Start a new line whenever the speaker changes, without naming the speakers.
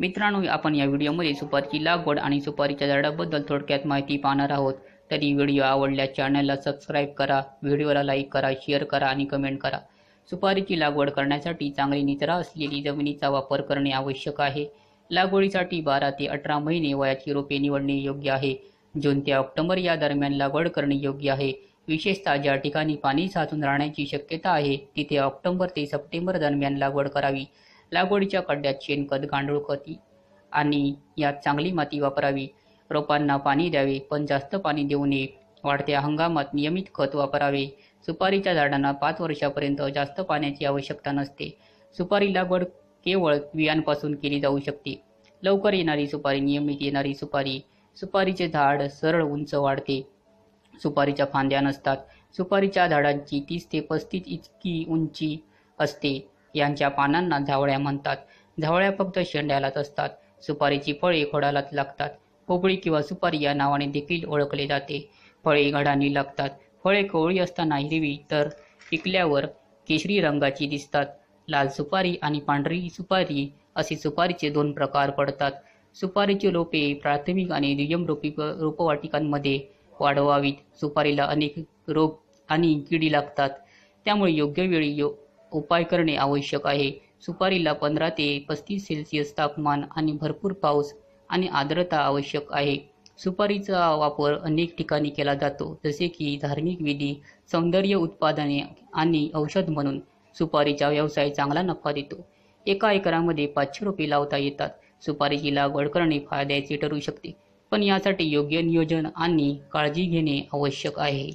मित्रांनो आपण या व्हिडिओमध्ये सुपारीची लागवड आणि सुपारीच्या झाडाबद्दल थोडक्यात माहिती पाहणार आहोत. तरी व्हिडिओ आवडल्यास चॅनलला सबस्क्राईब करा व्हिडिओला लाईक करा शेअर करा आणि कमेंट करा. सुपारीची लागवड करण्यासाठी चांगली निचरा असलेली जमिनीचा वापर करणे आवश्यक आहे. लागवडीसाठी बारा ते अठरा महिने वयाची रोपे निवडणे योग्य आहे. जून ते ऑक्टोबर या दरम्यान लागवड करणे योग्य आहे. विशेषतः ज्या ठिकाणी पाणी साचून राहण्याची शक्यता आहे तिथे ऑक्टोबर ते सप्टेंबर दरम्यान लागवड करावी. लागवडीच्या खड्ड्यात शेणखत गांडूळ खती आणि यात चांगली माती वापरावी. रोपांना पाणी द्यावे पण जास्त पाणी देऊ नये वाढत्या हंगामात नियमित खत वापरावे. सुपारीच्या झाडांना पाच वर्षापर्यंत जास्त पाण्याची आवश्यकता नसते. सुपारी लागवड केवळ बियांपासून केली जाऊ शकते. लवकर येणारी सुपारी नियमित येणारी सुपारी सुपारीचे झाड सरळ उंच वाढते. सुपारीच्या फांद्या नसतात. सुपारीच्या झाडांची तीस ते पस्तीस इतकी उंची असते. यांच्या पानांना झावळ्या म्हणतात. झावळ्या फक्त शेंड्यालाच असतात. सुपारीची फळे खोडालाच लागतात. पोपळी किंवा सुपारी या नावाने देखील ओळखले जाते. फळे घडानी लागतात. फळे कोवळी असताना हिरवी तर पिकल्यावर केशरी रंगाची दिसतात. लाल सुपारी आणि पांढरी सुपारी असे सुपारीचे दोन प्रकार पडतात. सुपारीची रोपे प्राथमिक आणि दुय्यम रोपी रोपवाटिकांमध्ये वाढवावीत. सुपारीला अनेक रोग आणि किडी लागतात. त्यामुळे योग्य वेळी यो उपाय करणे आवश्यक आहे. सुपारीला पंधरा ते पस्तीस सेल्सिअस तापमान आणि भरपूर पाऊस आणि आर्द्रता आवश्यक आहे. सुपारीचा वापर अनेक ठिकाणी केला जातो जसे की धार्मिक विधी सौंदर्य उत्पादने आणि औषध म्हणून सुपारीचा व्यवसाय चांगला नफा देतो. एका एकरामध्ये पाचशे रोपे लावता येतात. सुपारीची लागवड करणे फायद्याचे ठरू शकते पण यासाठी योग्य नियोजन आणि काळजी घेणे आवश्यक आहे.